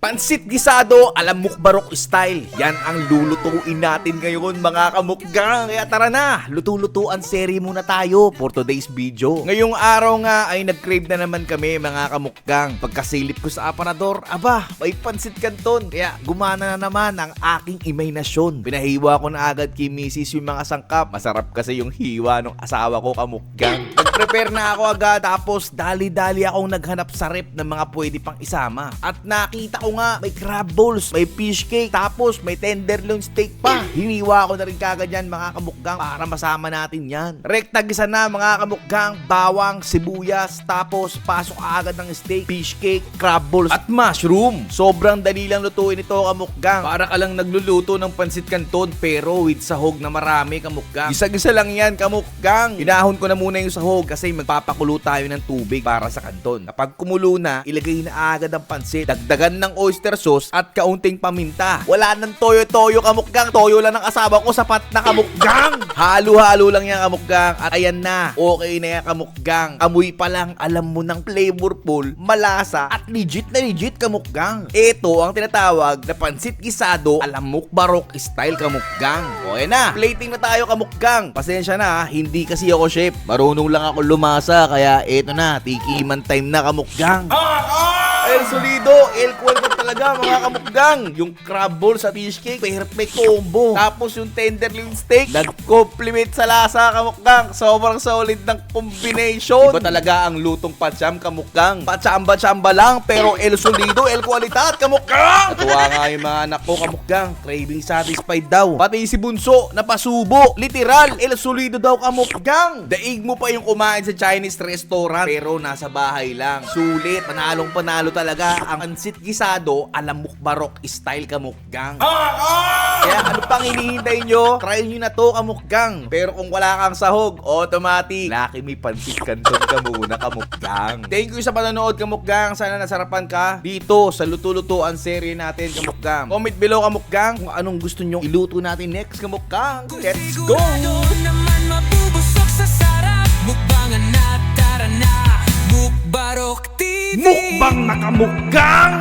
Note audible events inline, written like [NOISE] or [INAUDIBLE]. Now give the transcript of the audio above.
Pansit gisado alam mukbarok style. Yan ang lulutuin natin ngayon mga kamukgang. Kaya tara na, luto-lutuan seri muna tayo for today's video. Ngayong araw nga ay nag-crave na naman kami mga kamukgang. Pagkasilip ko sa aparador, aba, may pansit kanton. Kaya gumana na naman ang aking imahinasyon. Pinahiwa ko na agad kay misis yung mga sangkap. Masarap kasi yung hiwa ng asawa ko kamukgang. [LAUGHS] Nag-prepare na ako agad tapos dali-dali akong naghanap sa rep ng mga pwede pang isama. At nakita ko nga may crab balls, may fish cake, tapos may tenderloin steak pa. Hiniwa ko na rin kagad yan mga kamukgang para masama natin yan. Rekta gisa na mga kamukgang, bawang, sibuyas, tapos pasok agad ng steak, fish cake, crab balls, at mushroom. Sobrang dali lang lutuin ito kamukgang. Para ka lang nagluluto ng pansit canton pero with sahog na marami kamukgang. Gisa-gisa lang yan kamukgang. Inahon ko na muna yung sahog kasi magpapakulo tayo ng tubig para sa kanton. Kapag kumulo na, ilagay na agad ang pansit. Dagdagan ng oyster sauce at kaunting paminta. Wala nang toyo-toyo kamukgang. Toyo lang ng asawa ko sapat na kamukgang. [LAUGHS] Halo-halo lang yan kamukgang. At ayan na. Okay na yan kamukgang. Amoy pa lang alam mo ng flavorful, malasa at legit na legit kamukgang. Ito ang tinatawag na pansit gisado alamok barok style kamukgang. Okay na. Plating na tayo kamukgang. Pasensya na, hindi kasi ako chef. Marunong lang ako lumasa kaya eto na, tikiman time na kamukgang. El Solido, El Cuervo talaga mga kamukgang. Yung crab ball sa fish cake, perfect combo. Tapos yung tenderloin steak, nag-complement sa lasa kamukgang. Sobrang solid ng combination. Iba talaga ang lutong pacham kamukgang. Pachamba-chamba lang, pero El Solido, El Qualidad kamukgang. Natuwa nga yung mga anak ko kamukgang. Craving satisfied daw. Pati si Bunso, napasubo. Literal, El Solido daw kamukgang. Daig mo pa yung kumain sa Chinese restaurant, pero nasa bahay lang. Sulit, panalong panalo talaga ang ansit gisado alam mukbarok style kamukgang. Kaya ano pang hinihintay nyo? Try nyo na to kamukgang. Pero kung wala kang sahog, automatic. Laki may pansit kanton ka muna kamukgang. Thank you sa panonood kamukgang. Sana nasarapan ka dito sa luto-lutuan serie natin kamukgang. Comment below kamukgang kung anong gusto nyo iluto natin next kamukgang. Let's go! Mukbang nakamukgang!